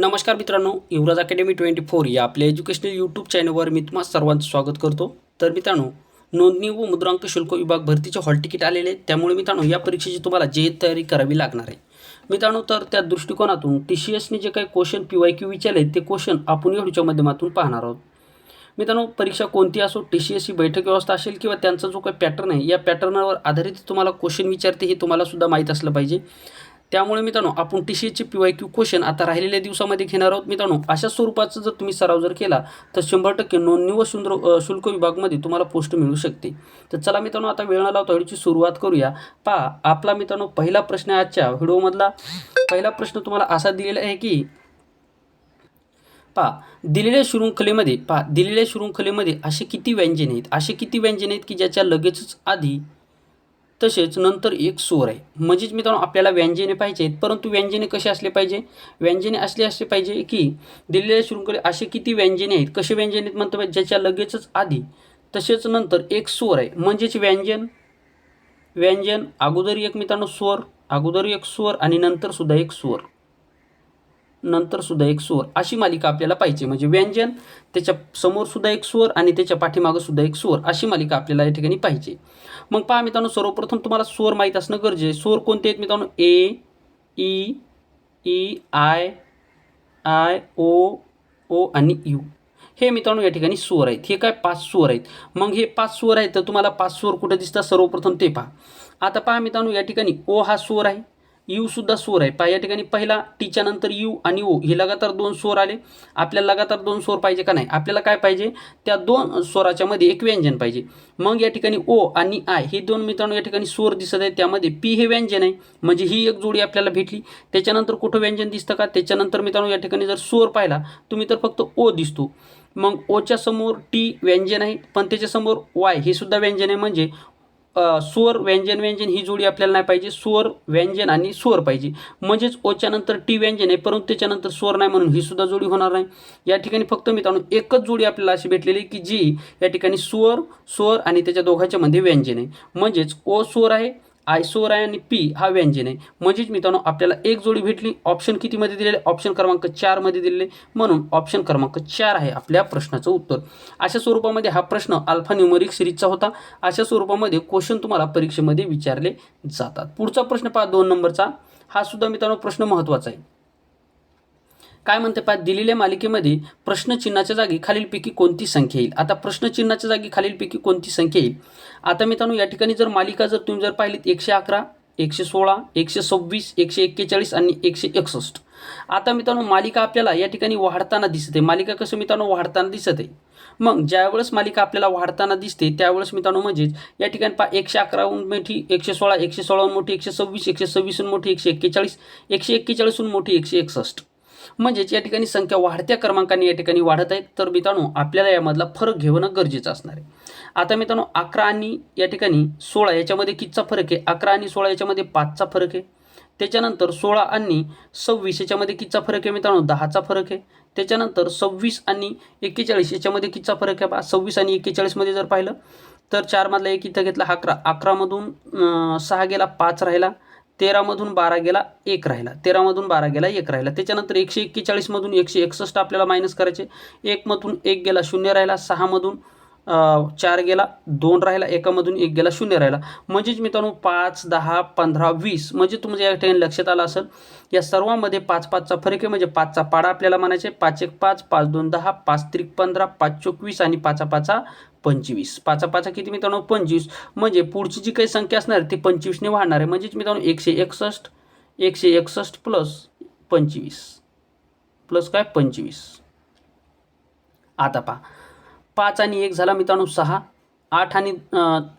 नमस्कार मित्रांनो युवराज academy twenty four या आपल्या एज्युकेशनल यूट्यूब चॅनलवर मी तुम्हा सर्वांचं स्वागत करतो. तर मित्रांनो नोंदणी व मुद्रांक शुल्क विभाग भरतीचे हॉल तिकीट आलेले आहे. त्यामुळे मित्रांनो या परीक्षेची तुम्हाला जे तयारी करावी लागणार आहे. मित्रांनो तर त्या दृष्टिकोनातून टी सी एसने जे काही क्वेश्चन पी वाय क्यू विचारले ते क्वेश्चन आपण व्हिडिओच्या माध्यमातून पाहणार आहोत. मित्रांनो परीक्षा कोणती असो टी सी एस ही बैठक व्यवस्था असेल किंवा त्यांचा जो काही पॅटर्न आहे या पॅटर्नवर आधारित तुम्हाला क्वेश्चन विचारते हे तुम्हाला सुद्धा माहीत असलं पाहिजे. त्यामुळे मित्रांनो आपण टी सी एचचे पी वाय क्यू क्वेश्चन आता राहिलेल्या दिवसामध्ये घेणार आहोत. मित्रांनो अशा स्वरूपाचा जर तुम्ही सराव जर केला तर शंभर टक्के नोंदणी व शुंद्र शुल्क विभागमध्ये तुम्हाला पोस्ट मिळू शकते. तर चला मित्रांनो आता वेळ न लावता व्हिडिओची सुरुवात करूया. पहा आपला मित्रांनो पहिला प्रश्न आजच्या व्हिडिओमधला. पहिला प्रश्न तुम्हाला असा दिलेला आहे की पहा दिलेल्या शृंखलेमध्ये पहा दिलेल्या शृंखलेमध्ये असे किती व्यंजने आहेत? असे किती व्यंजने आहेत की ज्याच्या लगेचच आधी तसेच नंतर एक स्वर आहे. म्हणजेच मित्रांनो आपल्याला व्यंजने पाहिजे आहेत. परंतु व्यंजने कसे असले पाहिजे? व्यंजने असले असले पाहिजे की दिलेल्या शृंखले असे किती व्यंजने आहेत? कसे व्यंजने आहेत म्हणतो? ज्याच्या लगेचच आधी. तसेच नंतर एक स्वर आहे. म्हणजेच व्यंजन. व्यंजन अगोदर एक मित्रांनो स्वर अगोदर एक स्वर आणि नंतर सुद्धा एक स्वर नंतर सुद्धा एक स्वर अशी मालिका आपल्याला पाहिजे. म्हणजे व्यंजन त्याच्यासमोर सुद्धा एक स्वर आणि त्याच्या पाठीमागं सुद्धा एक स्वर अशी मालिका आपल्याला या ठिकाणी पाहिजे. मग पहा मित्रांनो सर्वप्रथम तुम्हाला स्वर माहीत असणं गरजेचं आहे. स्वर कोणते आहेत मित्रांनो? A E E I I O O आणि यू हे मित्रांनो या ठिकाणी स्वर आहेत. हे काय पाच स्वर आहेत? मग हे पाच स्वर आहेत तर तुम्हाला पाच स्वर कुठे दिसतात? सर्वप्रथम ते पहा. आता पहा मित्रांनो या ठिकाणी ओ हा स्वर आहे. यू सुद्धा स्वर आहे. पहा या ठिकाणी पहिला टीच्या नंतर यू आणि ओ. हे लगातार दोन स्वर आले. आपल्याला लगातार दोन स्वर पाहिजे का नाही? आपल्याला काय पाहिजे? त्या दोन स्वराच्या मध्ये एक व्यंजन पाहिजे. मग या ठिकाणी ओ आणि आय हे दोन मित्रांनो या ठिकाणी स्वर दिसत आहे त्यामध्ये पी हे व्यंजन आहे. म्हणजे ही एक जोडी आपल्याला भेटली. त्याच्यानंतर कुठं व्यंजन दिसतं का? त्याच्यानंतर मित्रांनो या ठिकाणी जर स्वर पाहिला तुम्ही तर फक्त ओ दिसतो. मग ओच्या समोर टी व्यंजन आहे. पण त्याच्यासमोर वाय हे सुद्धा व्यंजन आहे. म्हणजे स्वर व्यंजन व्यंजन ही जोडी आपल्याला नाही पाहिजे. स्वर व्यंजन आणि स्वर पाहिजे. म्हणजेच ओच्यानंतर टी व्यंजन आहे परंतु त्याच्यानंतर स्वर नाही म्हणून ही सुद्धा जोडी होणार नाही. या ठिकाणी फक्त मित्रांनो एकच जोडी आपल्याला अशी भेटलेली की जी या ठिकाणी स्वर स्वर आणि त्याच्या दोघांच्यामध्ये व्यंजन आहे. म्हणजेच ओ स्वर आहे आय आहे आणि पी हा व्यंजन आहे. म्हणजेच मित्रांनो आपल्याला एक जोडी भेटली. ऑप्शन कितीमध्ये दिलेले? ऑप्शन क्रमांक चारमध्ये दिलेले. म्हणून ऑप्शन क्रमांक चार आहे आपल्या प्रश्नाचं उत्तर. अशा स्वरूपामध्ये हा प्रश्न अल्फा न्युमरिक सिरीजचा होता. अशा स्वरूपामध्ये क्वेश्चन तुम्हाला परीक्षेमध्ये विचारले जातात. पुढचा प्रश्न पहा दोन नंबरचा. हा सुद्धा मित्रांनो प्रश्न महत्त्वाचा आहे. काय म्हणते पहा दिलेल्या मालिकेमध्ये प्रश्नचिन्हाच्या जागी खालीलपैकी कोणती संख्या येईल? आता प्रश्नचिन्हाच्या जागी खालीलपैकी कोणती संख्या येईल? आता मित्रांनो या ठिकाणी जर मालिका जर तुम्ही जर पाहिलीत एकशे अकरा एकशे सोळा एकशे सव्वीस एकशे एक्केचाळीस आणि एकशे एकसष्ट. आता मित्रांनो मालिका आपल्याला या ठिकाणी वाढताना दिसत. आहे मालिका कसं मित्रांनो वाढताना दिसत? आहे मग ज्यावेळेस मालिका आपल्याला वाढताना दिसते त्यावेळेस मित्रांनो म्हणजेच या ठिकाणी पहा एकशे अकराहून मोठी एकशे सोळा एकशे सोळाहून मोठी एकशे सव्वीस एकशे सव्वीसहून मोठी एकशे एक्केचाळीस एकशे एक्केचाळीसहून मोठी एकशे एकसष्ट. म्हणजेच या ठिकाणी संख्या वाढत्या क्रमांकाने या ठिकाणी वाढत आहेत. तर मित्रांनो आपल्याला यामधला फरक घेणं गरजेचं असणार आहे. आता मित्रांनो अकरा आणि या ठिकाणी सोळा याच्यामध्ये कितीचा फरक आहे? अकरा आणि सोळा याच्यामध्ये पाचचा फरक आहे. त्याच्यानंतर सोळा आणि सव्वीस याच्यामध्ये कितीचा फरक आहे मित्रांनो? दहाचा फरक आहे. त्याच्यानंतर सव्वीस आणि एक्केचाळीस याच्यामध्ये कितीचा फरक आहे? बा सव्वीस आणि एक्केचाळीसमध्ये जर पाहिलं तर चारमधला एक इथं घेतला अकरा. अकरामधून सहा गेला पाच राहिला. तेरामधून बारा गेला एक राहिला. तेरामधून बारा गेला एक राहिला. त्याच्यानंतर एकशे एक्केचाळीसमधून एकशे एकसष्ट आपल्याला मायनस करायचे. एकमधून एक गेला शून्य राहिला. सहामधून चार गेला दोन राहिला एकामधून एक गेला शून्य राहिला. म्हणजेच मित्रांनो पाच दहा पंधरा वीस म्हणजे तुमच्या या ठिकाणी लक्षात आलं असेल या सर्वांमध्ये पाच पाचचा फरक आहे. म्हणजे पाचचा पाडा आपल्याला म्हणायचे पाच एक पाच पाच दोन दहा पाच त्रिक पंधरा पाच चोवीस आणि पाचा पाचा पंचवीस. पाचा पाचा किती मित्रांनो? पंचवीस. म्हणजे पुढची जी काही संख्या असणार ती पंचवीसने वाढणार आहे. म्हणजेच मित्रांनो एकशे एकसष्ट एकशे एकसष्ट प्लस पंचवीस. प्लस काय? पंचवीस. आता पहा. पाच आणि एक झाला मित्रांनो सहा. आठ आणि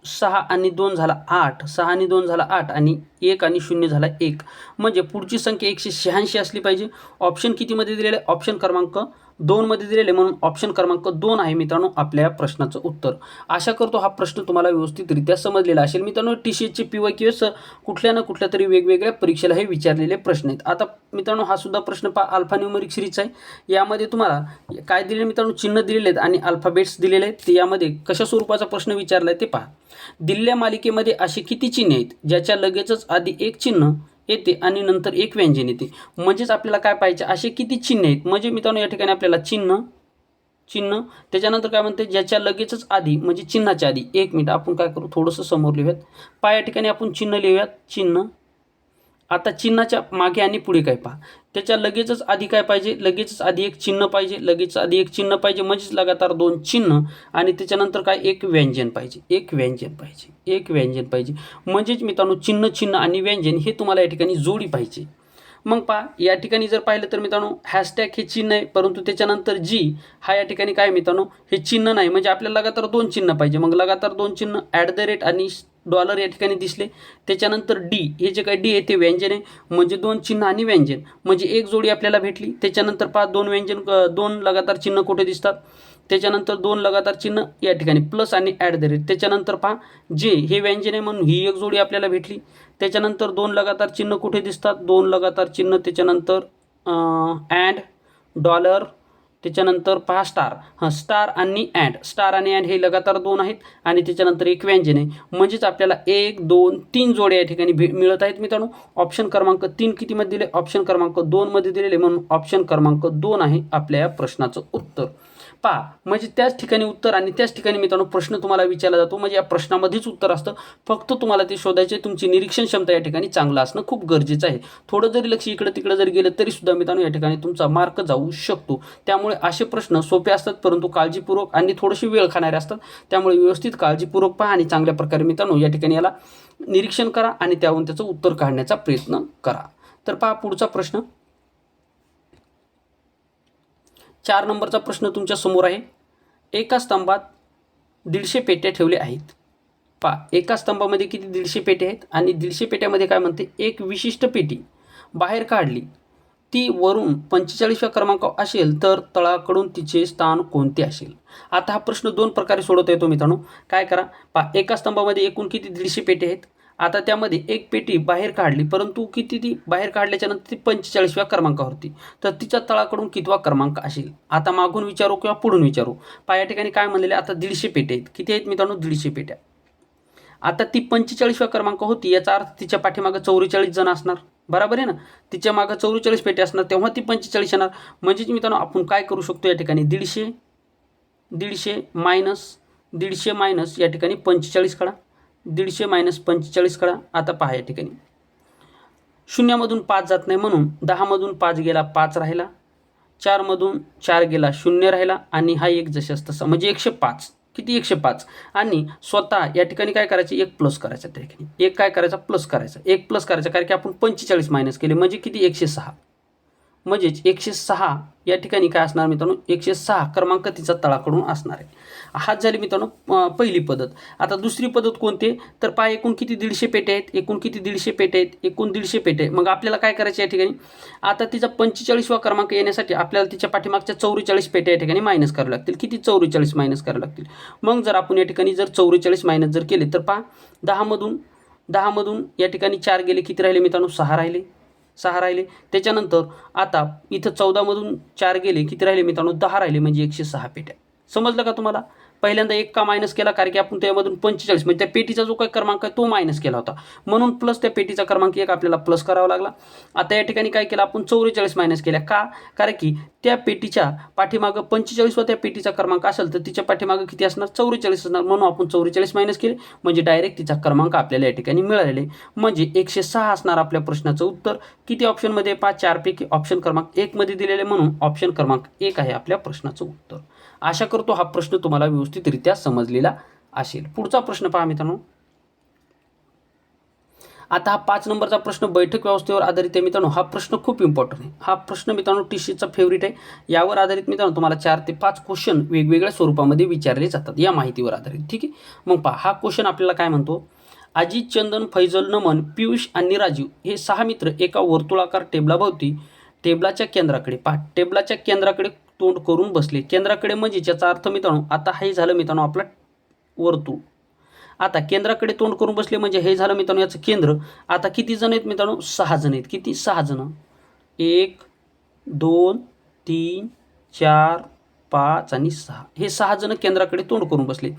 सहा आणि दोन झाला आठ. सहा आणि दोन झाला आठ आणि एक आणि शून्य झाला एक. म्हणजे पुढची संख्या एकशे शहाऐंशी असली पाहिजे. ऑप्शन कितीमध्ये दिलेलं आहे? ऑप्शन क्रमांक दोनमध्ये दिलेले म्हणून ऑप्शन क्रमांक दोन आहे मित्रांनो आपल्या प्रश्नाचं उत्तर. आशा करतो हा प्रश्न तुम्हाला व्यवस्थितरित्या समजलेला असेल. मित्रांनो टी सी एचचे पी वाय क्यू एस कुठल्या ना कुठल्या तरी वेगवेगळ्या परीक्षेला हे विचारलेले प्रश्न आहेत. आता मित्रांनो हा सुद्धा प्रश्न पा अल्फा न्यूमरिक सिरीजचा आहे. यामध्ये तुम्हाला काय दिलेले मित्रांनो? चिन्ह दिलेले आहेत आणि अल्फाबेट्स दिलेले आहेत. ते यामध्ये कशा स्वरूपाचा प्रश्न विचारला आहे ते पहा. दिलेल्या मालिकेमध्ये असे किती चिन्हे आहेत? ज्याच्या लगेचच आधी एक चिन्ह येते आणि नंतर एक व्यंजन येते. म्हणजेच आपल्याला काय पाहिजे असे किती चिन्ह आहेत? म्हणजे मित्रांनो या ठिकाणी आपल्याला चिन्ह चिन्ह त्याच्यानंतर काय म्हणते ज्याच्या लगेचच आधी म्हणजे चिन्हाच्या आधी एक मिनिट आपण काय करू थोडंसं समोर लिहूयात. पाय या ठिकाणी आपण चिन्ह लिहूयात. चिन्ह आता चिन्हाच्या मागे आणि पुढे काय पहा. त्याच्या लगेचच आधी काय पाहिजे? लगेचच आधी एक चिन्ह पाहिजे लगेच आधी एक चिन्ह पाहिजे म्हणजेच लगातार दोन चिन्ह आणि त्याच्यानंतर काय? एक व्यंजन पाहिजे एक व्यंजन पाहिजे एक व्यंजन पाहिजे. म्हणजेच मित्रांनो चिन्ह चिन्ह आणि व्यंजन हे तुम्हाला या ठिकाणी जोडी पाहिजे. मग पहा या ठिकाणी जर पाहिलं तर मित्रांनो हॅशटॅग हे चिन्ह आहे परंतु त्याच्यानंतर जी हा या ठिकाणी काय मित्रांनो? हे चिन्ह नाही म्हणजे आपल्याला लगातार दोन चिन्ह पाहिजे. मग लगातार दोन चिन्ह ॲट द रेट आणि डॉलर या ठिकाणी दिसले. त्याच्यानंतर डी हे जे काय डी आहे ते व्यंजन आहे. म्हणजे दोन चिन्ह आणि व्यंजन. म्हणजे एक जोडी आपल्याला भेटली. त्याच्यानंतर पाच दोन व्यंजन दोन लगातार चिन्ह कुठे दिसतात? त्याच्यानंतर दोन लगातार चिन्ह या ठिकाणी प्लस आणि ॲट द रेट त्याच्यानंतर पहा जे हे व्यंजन आहे म्हणून ही एक जोडी आपल्याला भेटली. त्याच्यानंतर दोन लगातार चिन्ह कुठे दिसतात? दोन लगातार चिन्ह त्याच्यानंतर अँड डॉलर त्याच्यानंतर पहा स्टार. हां स्टार आणि अँड. स्टार आणि अँड हे लगातार दोन आहेत आणि त्याच्यानंतर एक व्यंजन. आहे म्हणजेच आपल्याला एक दोन तीन जोडे या ठिकाणी भे मिळत आहेत मित्रांनो. ऑप्शन क्रमांक तीन कितीमध्ये दिले? ऑप्शन क्रमांक दोनमध्ये दिलेले. म्हणून ऑप्शन क्रमांक दोन आहे आपल्या या प्रश्नाचं उत्तर. पहा म्हणजे त्याच ठिकाणी उत्तर आणि त्याच ठिकाणी मित्रांनो प्रश्न तुम्हाला विचारला जातो. म्हणजे या प्रश्नामध्येच उत्तर असतं. फक्त तुम्हाला ते शोधायचे तुमची निरीक्षण क्षमता या ठिकाणी चांगलं असणं खूप गरजेचं आहे. थोडं जरी लक्ष इकडं तिकडं जरी गेलं तरी सुद्धा मित्रांनो या ठिकाणी तुमचा मार्क जाऊ शकतो. त्यामुळे असे प्रश्न सोपे असतात परंतु काळजीपूर्वक आणि थोडेसे वेळ खाणारे असतात. त्यामुळे व्यवस्थित काळजीपूर्वक पहा आणि चांगल्या प्रकारे मित्रांनो या ठिकाणी याला निरीक्षण करा आणि त्याहून त्याचं उत्तर काढण्याचा प्रयत्न करा. तर पहा पुढचा प्रश्न. चार नंबरचा प्रश्न तुमच्यासमोर आहे. एका स्तंभात दीडशे पेट्या ठेवल्या आहेत. पा एका स्तंभामध्ये किती दीडशे पेट्या आहेत आणि दीडशे पेट्यामध्ये काय म्हणते एक विशिष्ट पेटी बाहेर काढली. ती वरून पंचेचाळीसव्या क्रमांक असेल तर तळाकडून तिचे स्थान कोणते असेल? आता हा प्रश्न दोन प्रकारे सोडवता येतो मित्रांनो. काय करा पा एका स्तंभामध्ये एकूण किती दीडशे पेटे आहेत? आता त्यामध्ये एक पेटी बाहेर काढली परंतु किती ती बाहेर काढल्याच्यानंतर ती पंचेचाळीसव्या क्रमांकावरती तर तिच्या तळाकडून कितवा क्रमांक असेल? आता मागून विचारू किंवा पुढून विचारू? पा या ठिकाणी काय म्हणलेले आता दीडशे पेटे आहेत. किती आहेत मित्रांनो? दीडशे पेट्या. आता ती पंचेचाळीसव्या क्रमांक होती याचा अर्थ तिच्या पाठीमागं चौवेचाळीस जण असणार. बरोबर आहे ना? तिच्या मागं चौवेचाळीस पेटे असणार तेव्हा ती पंचेचाळीस येणार. म्हणजेच मित्रांनो आपण काय करू शकतो या ठिकाणी? दीडशे दीडशे मायनस दीडशे मायनस या ठिकाणी पंचेचाळीस काढा. दीडशे मायनस पंचेचाळीस करा आता पहा या ठिकाणी. शून्यामधून पाच जात नाही म्हणून दहामधून पाच गेला पाच राहिला. चारमधून चार गेला शून्य राहिला आणि हा एक जशास तसा म्हणजे एकशे पाच. किती एकशे पाच? आणि स्वतः या ठिकाणी काय करायचे? एक प्लस करायचा त्या ठिकाणी. एक काय करायचा? प्लस करायचा. एक प्लस करायचा कारण की आपण पंचेचाळीस मायनस केले. म्हणजे किती? एकशे सहा. म्हणजेच एकशे सहा या ठिकाणी काय असणार मित्रांनो? एकशे सहा क्रमांक तिचा तळाकडून असणार आहे. हाच झाली मित्रांनो पहिली पद्धत. आता दुसरी पद्धत कोणते? तर पाय एकूण किती दीडशे पेटे आहेत? एकूण किती दीडशे पेटे आहेत? एकूण दीडशे पेटे. मग आपल्याला काय करायचं या ठिकाणी? आता तिचा पंचेचाळीसवा क्रमांक येण्यासाठी आपल्याला तिच्या पाठीमागच्या चौवेचाळीस पेटे या ठिकाणी मायनस करावे लागतील. किती? चौवेचाळीस मायनस करावे लागतील. मग जर आपण या ठिकाणी जर चौवेचाळीस मायनस जर केले तर पहा दहामधून दहामधून या ठिकाणी चार गेले किती राहिले मित्रांनो? सहा राहिले. सहा राहिले. त्याच्यानंतर आता इथं चौदामधून चार गेले किती राहिले मित्रांनो? दहा राहिले म्हणजे एकशे सहा पेट्या. समजलं का तुम्हाला? पहिल्यांदा एक का मायनस केला कारण की आपण त्यामधून पंचेचाळीस म्हणजे त्या पेटीचा जो काही क्रमांक आहे तो मायनस केला होता. म्हणून प्लस त्या पेटीचा क्रमांक एक आपल्याला प्लस करावा लागला. आता या ठिकाणी काय केलं आपण चौवेचाळीस मायनस केल्या. का? कारण की त्या पेटीच्या पाठीमागं पंचेचाळीस व त्या पेटीचा क्रमांक असेल तर तिच्या पाठीमागं किती असणार? चौवेचाळीस असणार. म्हणून आपण चौवेचाळीस मायनस केले. म्हणजे डायरेक्ट तिचा क्रमांक आपल्याला या ठिकाणी मिळालेले. म्हणजे एकशे सहा असणार आपल्या प्रश्नाचं उत्तर. किती ऑप्शनमध्ये पाच चारपैकी ऑप्शन क्रमांक एकमध्ये दिलेले. म्हणून ऑप्शन क्रमांक एक आहे आपल्या प्रश्नाचं उत्तर. आशा करतो हा प्रश्न तुम्हाला व्यवस्थितरित्या समजलेला असेल. पुढचा प्रश्न पहा मित्रांनो. आता हा पाच नंबरचा प्रश्न बैठक व्यवस्थेवर आधारित आहे मित्रांनो. हा प्रश्न खूप इम्पॉर्टंट आहे. हा प्रश्न मित्रांनो टी सीचा फेवरेट आहे. यावर आधारित मित्रांनो तुम्हाला चार ते पाच क्वेश्चन वेगवेगळ्या स्वरूपामध्ये विचारले जातात. या माहितीवर आधारित. ठीक आहे? मग पहा हा क्वेश्चन आपल्याला काय म्हणतो? अजित चंदन फैजल नमन पियुष आणि राजीव हे सहा मित्र एका वर्तुळाकार टेबलाभोवती टेबलाच्या केंद्राकडे. पहा टेबलाच्या केंद्राकडे तोंड करून बसले. केंद्राकडे म्हणजे ज्याचा अर्थ मित्रांनो आता हे झालं मित्रांनो आपला वर्तुळ. आता केंद्राकडे तोंड करून बसले म्हणजे हे झालं मित्रांनो याचं केंद्र. आता किती जण आहेत मित्रांनो? सहा जण आहेत. किती? सहा जण. एक दोन तीन चार पाच आणि सहा. हे सहा जण केंद्राकडे तोंड करून बसले.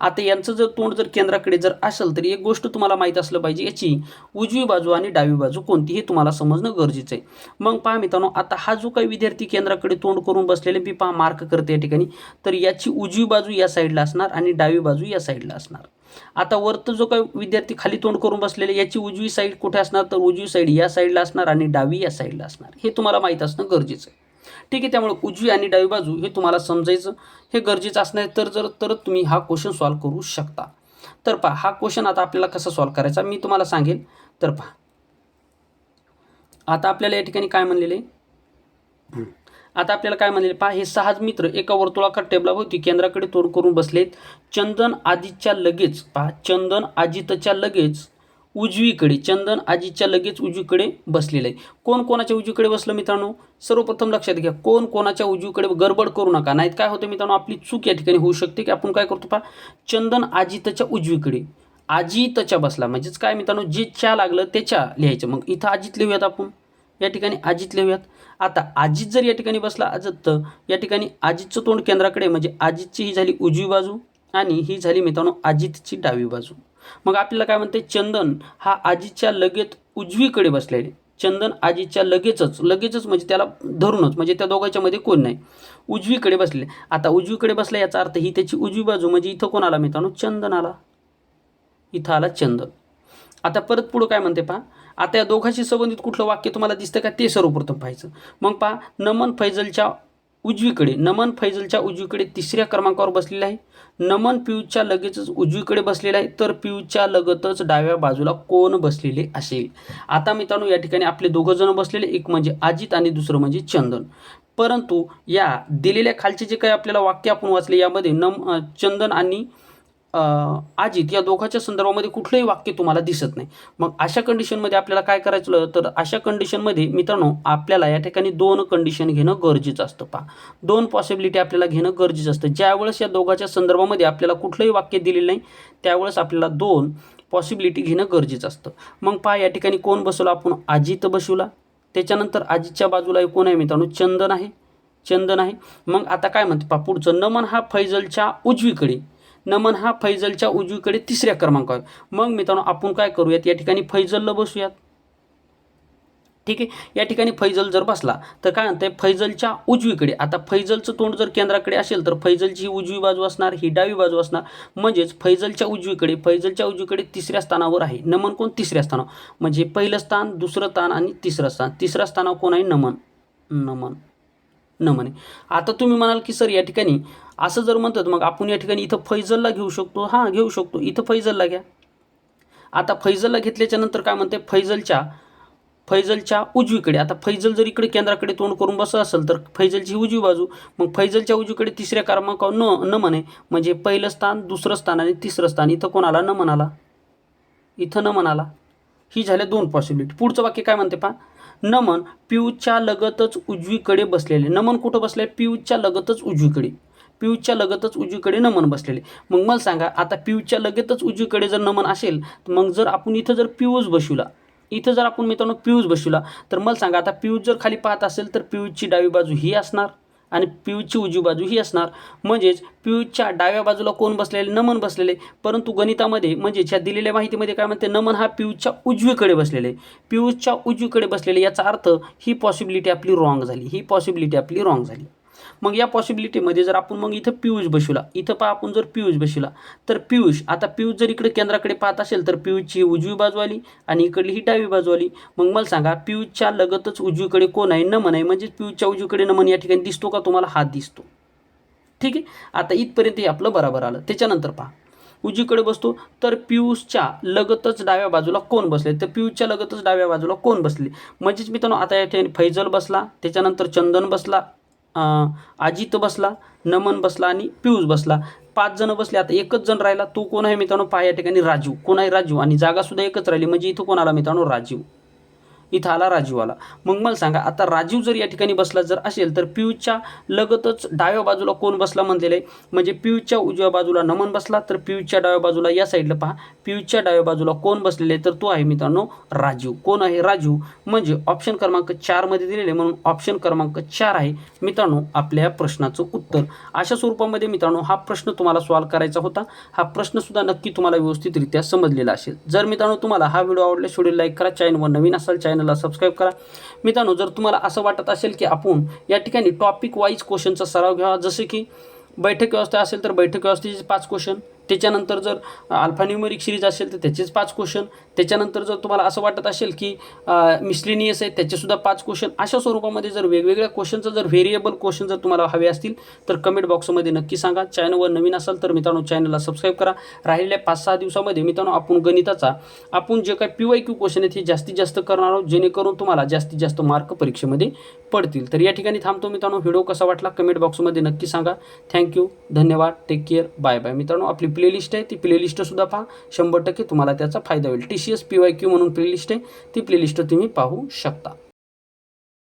आता यांचं जर तोंड जर केंद्राकडे जर असेल तर एक गोष्ट तुम्हाला माहीत असलं पाहिजे याची उजवी बाजू आणि डावी बाजू कोणती हे तुम्हाला समजणं गरजेचं आहे. मग पहा मित्रांनो आता हा जो काही विद्यार्थी केंद्राकडे तोंड करून बसलेले मी पहा मार्क करते या ठिकाणी तर याची उजवी बाजू या साईडला असणार आणि डावी बाजू या साईडला असणार. आता वरतं जो काही विद्यार्थी खाली तोंड करून बसलेले याची उजवी साईड कुठे असणार? तर उजवी साईड या साईडला असणार आणि डावी या साईडला असणार. हे तुम्हाला माहीत असणं गरजेचं आहे. ठीक आहे त्यामुळे उजवी आणि डावी बाजू हे तुम्हाला समजायचं. हे गरजेचं असणार तर जर तर तुम्ही हा क्वेश्चन सॉल्व करू शकता. तर पहा हा क्वेश्चन आता आपल्याला कसा सॉल्व करायचा मी तुम्हाला सांगेल. तर पहा. आता आपल्याला या ठिकाणी काय म्हणलेले आता आपल्याला काय म्हणले पहा हे सहाज मित्र एका वर्तुळाकार टेबलाभोवती केंद्राकडे तोड करून बसलेत. चंदन आजीच्या लगेच पहा चंदन आजितच्या लगेच उजवीकडे चंदन आजीच्या लगेच उजवीकडे बसलेलं आहे. कोण कोणाच्या उजवीकडे बसलं मित्रांनो? सर्वप्रथम लक्षात घ्या कोण कोणाच्या उजवीकडे गडबड करू नका. नाहीत काय होतं मित्रांनो? आपली चूक या ठिकाणी होऊ शकते की आपण काय करतो पहा चंदन आजितच्या उजवीकडे आजितच्या बसला. म्हणजेच काय मित्रांनो? जे च्या लागलं त्याच्या लिहायचं. मग इथं अजित लिहूयात आपण. या ठिकाणी अजित लिहूयात. आता अजित जर या ठिकाणी बसला अजत या ठिकाणी अजितचं तोंड केंद्राकडे म्हणजे अजितची ही झाली उजवी बाजू आणि ही झाली मित्रांनो अजितची डावी बाजू. मग आपल्याला काय म्हणते चंदन हा आजीच्या लगेच उजवीकडे बसलेले चंदन आजीच्या लगेचच लगेचच म्हणजे त्याला धरूनच म्हणजे त्या दोघांच्या मध्ये कोण नाही. उजवीकडे बसले. आता उजवीकडे बसला याचा अर्थ ही त्याची उजवी बाजू म्हणजे इथं कोण आला मित्रांनो? चंदन आला. इथं आला चंदन. आता परत पुढं काय म्हणते पहा? आता या दोघांशी संबंधित कुठलं वाक्य तुम्हाला दिसतं का? ते सर्वप्रथम पाहायचं. मग पहा नमन फैजलच्या उजवीकडे. नमन फैजलच्या उजवीकडे तिसऱ्या क्रमांकावर बसलेला आहे. नमन पियूच्या लगेचच उजवीकडे बसलेला आहे. तर पियूच्या लगतच डाव्या बाजूला कोण बसलेले असेल? आता मित्रांनो या ठिकाणी आपले दोघं जण बसलेले. एक म्हणजे अजित आणि दुसरं म्हणजे चंदन. परंतु या दिलेल्या खालचे जे काही आपल्याला वाक्य आपण वाचले यामध्ये नम चंदन आणि अजित या दोघांच्या संदर्भामध्ये कुठलंही वाक्य तुम्हाला दिसत नाही. मग अशा कंडिशनमध्ये आपल्याला काय करायचं? तर अशा कंडिशनमध्ये मित्रांनो आपल्याला या ठिकाणी दोन कंडिशन घेणं गरजेचं असतं. पहा. दोन पॉसिबिलिटी आपल्याला घेणं गरजेचं असतं. ज्यावेळेस या दोघांच्या संदर्भामध्ये आपल्याला कुठलंही वाक्य दिलेलं नाही त्यावेळेस आपल्याला दोन पॉसिबिलिटी घेणं गरजेचं असतं. मग पहा या ठिकाणी कोण बसवला? आपण अजित बसवला. त्याच्यानंतर अजितच्या बाजूला कोण आहे मित्रांनो चंदन आहे. चंदन आहे. मग आता काय म्हणते? पहा पुढचं नमन हा फैजलच्या उजवीकडे. नमन हा फैजलच्या उजवीकडे तिसऱ्या क्रमांकावर मग मित्रांनो आपण काय करूयात? या ठिकाणी फैजलला बसूयात. ठीक आहे? या ठिकाणी फैजल जर बसला तर काय म्हणतंय? फैजलच्या उजवीकडे. आता फैजलचं तोंड जर केंद्राकडे असेल तर फैजलची ही उजवी बाजू असणार ही डावी बाजू असणार. म्हणजेच फैजलच्या उजवीकडे फैजलच्या उजवीकडे तिसऱ्या स्थानावर आहे. नमन कोण? तिसऱ्या स्थानावर. म्हणजे पहिलं स्थान दुसरं स्थान आणि तिसरं स्थान. तिसऱ्या स्थानावर कोण आहे? नमन. नमन. न म्हणे. आता तुम्ही म्हणाल की सर या ठिकाणी असं जर म्हणतात मग आपण या ठिकाणी इथं फैजलला घेऊ शकतो. हां घेऊ शकतो. इथं फैजलला घ्या. आता फैजलला घेतल्याच्या नंतर काय म्हणते? फैजलच्या फैजलच्या उजवीकडे. आता फैजल जर इकडे केंद्राकडे तोंड करून बसत असेल तर फैजलची उजवी बाजू मग फैजलच्या उजवीकडे तिसऱ्या क्रमांकावर न न म्हणे. म्हणजे पहिलं स्थान दुसरं स्थान आणि तिसरं स्थान. इथं कोणाला न म्हणाला? इथं न म्हणाला. ही झाल्या दोन पॉसिबिलिटी पुढचं वाक्य काय म्हणते पहा? नमन पिऊच्या लगतच उजवीकडे बसलेले. नमन कुठं बसले पिऊच्या लगतच उजवीकडे. पिऊच्या लगतच उजवीकडे नमन बसलेले. मग मला सांगा आता पिऊच्या लगेचच उजवीकडे जर नमन असेल तर मग जर आपण इथं जर पिऊज बसवला इथं जर आपण मित्रांनो पिऊज बसवला तर मला सांगा आता पिऊज जर खाली पाहत असेल तर पिऊजची डावी बाजू ही असणार. आणि पियूजची उजवी बाजू ही असणार. म्हणजेच पियूजच्या डाव्या बाजूला कोण बसलेले? नमन बसलेले. परंतु गणितामध्ये म्हणजे ह्या दिलेल्या माहितीमध्ये काय म्हणते? नमन हा पियूजच्या उजवीकडे बसलेले. पियूजच्या उजवीकडे बसलेले याचा अर्थ ही पॉसिबिलिटी आपली रॉंग झाली. ही पॉसिबिलिटी आपली रॉंग झाली. मग या पॉसिबिलिटीमध्ये जर आपण मग इथं पियूष बसवला इथं पहा आपण जर पियूष बसवला तर पियूष आता पियुष जर इकडे केंद्राकडे पाहत असेल तर पियुषची उजवी बाजू आली आणि इकडली ही डावी बाजू आली. मग मला सांगा पियुषच्या लगतच उजवीकडे कोण आहे? नमन आहे. म्हणजे पियुषच्या उजवीकडे नमन या ठिकाणी दिसतो का? तुम्हाला हात दिसतो. ठीक आहे? आता इथपर्यंत हे आपलं बरोबर आलं. त्याच्यानंतर पहा. उजवीकडे बसतो. तर पियुषच्या लगतच डाव्या बाजूला कोण बसले? तर पियुषच्या लगतच डाव्या बाजूला कोण बसले? म्हणजेच मित्रांनो आता या ठिकाणी फैजल बसला त्याच्यानंतर चंदन बसला अजित बसला नमन बसला आणि पियुष बसला. पाच जण बसले आता एकच जण राहिला. तो कोण आहे मित्रांनो? पहा या ठिकाणी राजू. कोण आहे राजू? आणि जागासुद्धा एकच राहिली. म्हणजे इथं कोण आला मित्रांनो? राजीव इथं आला राजीव आला मग मला सांगा आता राजीव जर या ठिकाणी बसला जर असेल तर पियुषच्या लगतच डाव्या बाजूला कोण बसला म्हणलेलं आहे? म्हणजे पियुषच्या उजव्या बाजूला नमन बसला तर पियुषच्या डाव्या बाजूला या साईडला पहा. पियुषच्या डाव्या बाजूला कोण बसलेले आहे? तर तो आहे मित्रांनो राजीव. कोण आहे राजीव? म्हणजे ऑप्शन क्रमांक चारमध्ये दिलेले म्हणून ऑप्शन क्रमांक चार आहे मित्रांनो आपल्या या प्रश्नाचं उत्तर. अशा स्वरूपामध्ये मित्रांनो हा प्रश्न तुम्हाला सॉल्व करायचा होता. हा प्रश्नसुद्धा नक्की तुम्हाला व्यवस्थितरित्या समजलेला असेल. जर मित्रांनो तुम्हाला हा व्हिडिओ आवडल्यास व्हिडिओ लाईक करा. चॅनलवर नवीन असाल चॅनलला सबस्क्राईब करा. मित्रांनो जर तुम्हाला असं वाटत असेल की आपण या ठिकाणी टॉपिक वाईज क्वेश्चनचा सराव घ्यावा जसे की बैठक व्यवस्था असेल तर बैठक व्यवस्थेचे पाच क्वेश्चन त्याच्यानंतर जर अल्फान्युमेरिक सिरीज असेल तर त्याचेच पाच क्वेश्चन. त्याच्यानंतर जर तुम्हाला असं वाटत असेल की मिसलिनियस आहे त्याचेसुद्धा पाच क्वेश्चन. अशा स्वरूपामध्ये जर वेगवेगळ्या क्वेश्चनचं जर व्हेरिएबल क्वेश्चन जर तुम्हाला हवे असतील तर कमेंट बॉक्समध्ये नक्की सांगा. चॅनलवर नवीन असाल तर मित्रांनो चॅनलला सबस्क्राईब करा. राहिलेल्या पाच सहा दिवसामध्ये मित्रांनो आपण गणिताचा आपण जे काही पी वाय क्यू क्वेश्चन आहेत हे जास्तीत जास्त करणार आहोत जेणेकरून तुम्हाला जास्तीत जास्त मार्क परीक्षेमध्ये पडतील. तर या ठिकाणी थांबतो मित्रांनो. व्हिडिओ कसा वाटला? कमेंट बॉक्समध्ये नक्की सांगा. थँक्यू धन्यवाद. टेक केअर बाय बाय मित्रांनो आपली प्लेलिस्ट आहे ती प्लेलिस्टसुद्धा पहा. शंभर टक्के तुम्हाला त्याचा फायदा होईल. T C S P Y Q म्हणून प्लेलिस्ट आहे. ती प्लेलिस्ट तुम्ही पाहू शकता.